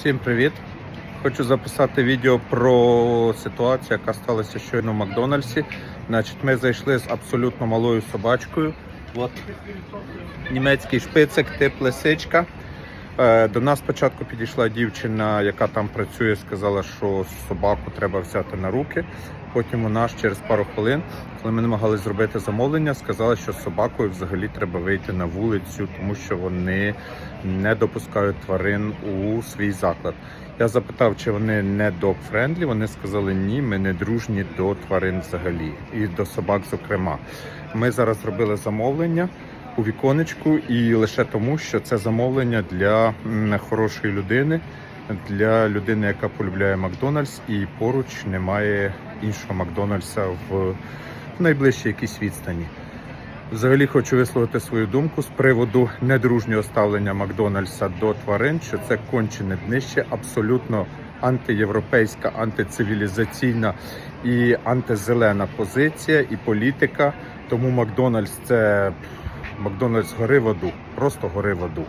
Всім привіт! Хочу записати відео про ситуацію, яка сталася щойно в Макдональдсі. Значить, ми зайшли з абсолютно малою собачкою. От. Німецький шпицик, тип лисичка. Е, До нас спочатку підійшла дівчина, яка там працює, сказала, що собаку треба взяти на руки. Потім у нас через пару хвилин, коли ми намагалися зробити замовлення, сказали, що з собакою взагалі треба вийти на вулицю, тому що вони не допускають тварин у свій заклад. Я запитав, чи вони не dog-friendly, Вони сказали, ні, ми не дружні до тварин взагалі і до собак, зокрема. Ми зараз зробили замовлення у віконечку, і лише тому, що це замовлення для хорошої людини, для людини, яка полюбляє Макдональдс, і поруч немає іншого Макдональдса в найближчій якійсь відстані. Взагалі хочу висловити свою думку з приводу недружнього ставлення Макдональдса до тварин, що це кончене днище, абсолютно антиєвропейська, антицивілізаційна і антизелена позиція і політика. Тому Макдональдс це Макдональдс гори в аду, просто гори в аду.